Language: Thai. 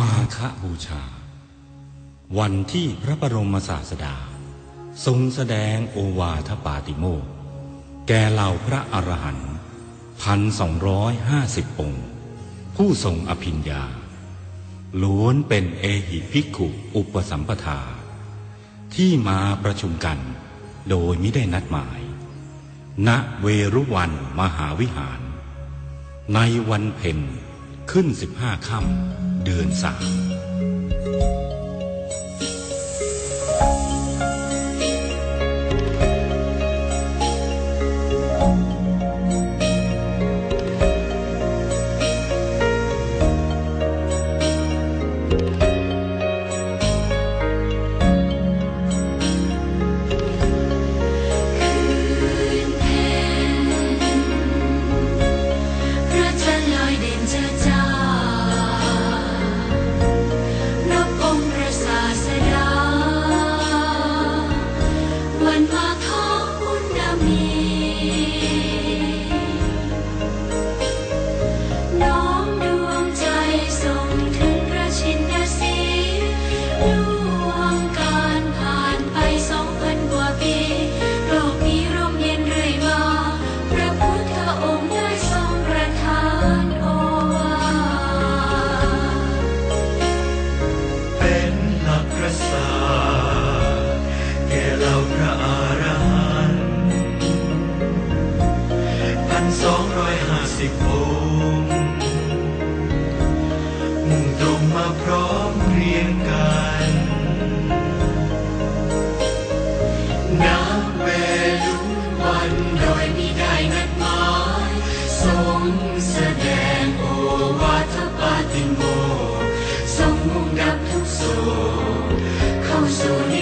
มาฆบูชา วันที่พระบรมศาสดา ทรงแสดงโอวาทปาติโมกแก่เหล่าพระอรหันต์พันสองร้อยห้าสิบองค์ ผู้ทรงอภิญญา ล้วนเป็นเอหิภิกขุอุปสัมปทา ที่มาประชุมกันโดยไม่ได้นัดหมาย ณเวรุวันมหาวิหาร ในวันเพ็ญ ขึ้นสิบห้าค่ำเดือนสาม ญ อยห้าสิบองค์มุ่งตรงมาพร้อมเรียงกัน น้ำเวลุวันโดยมิได้นัดหมายทรงแสดงโอวาทปาติโมทรงมุ่งดับทุกโศกเข้าสู่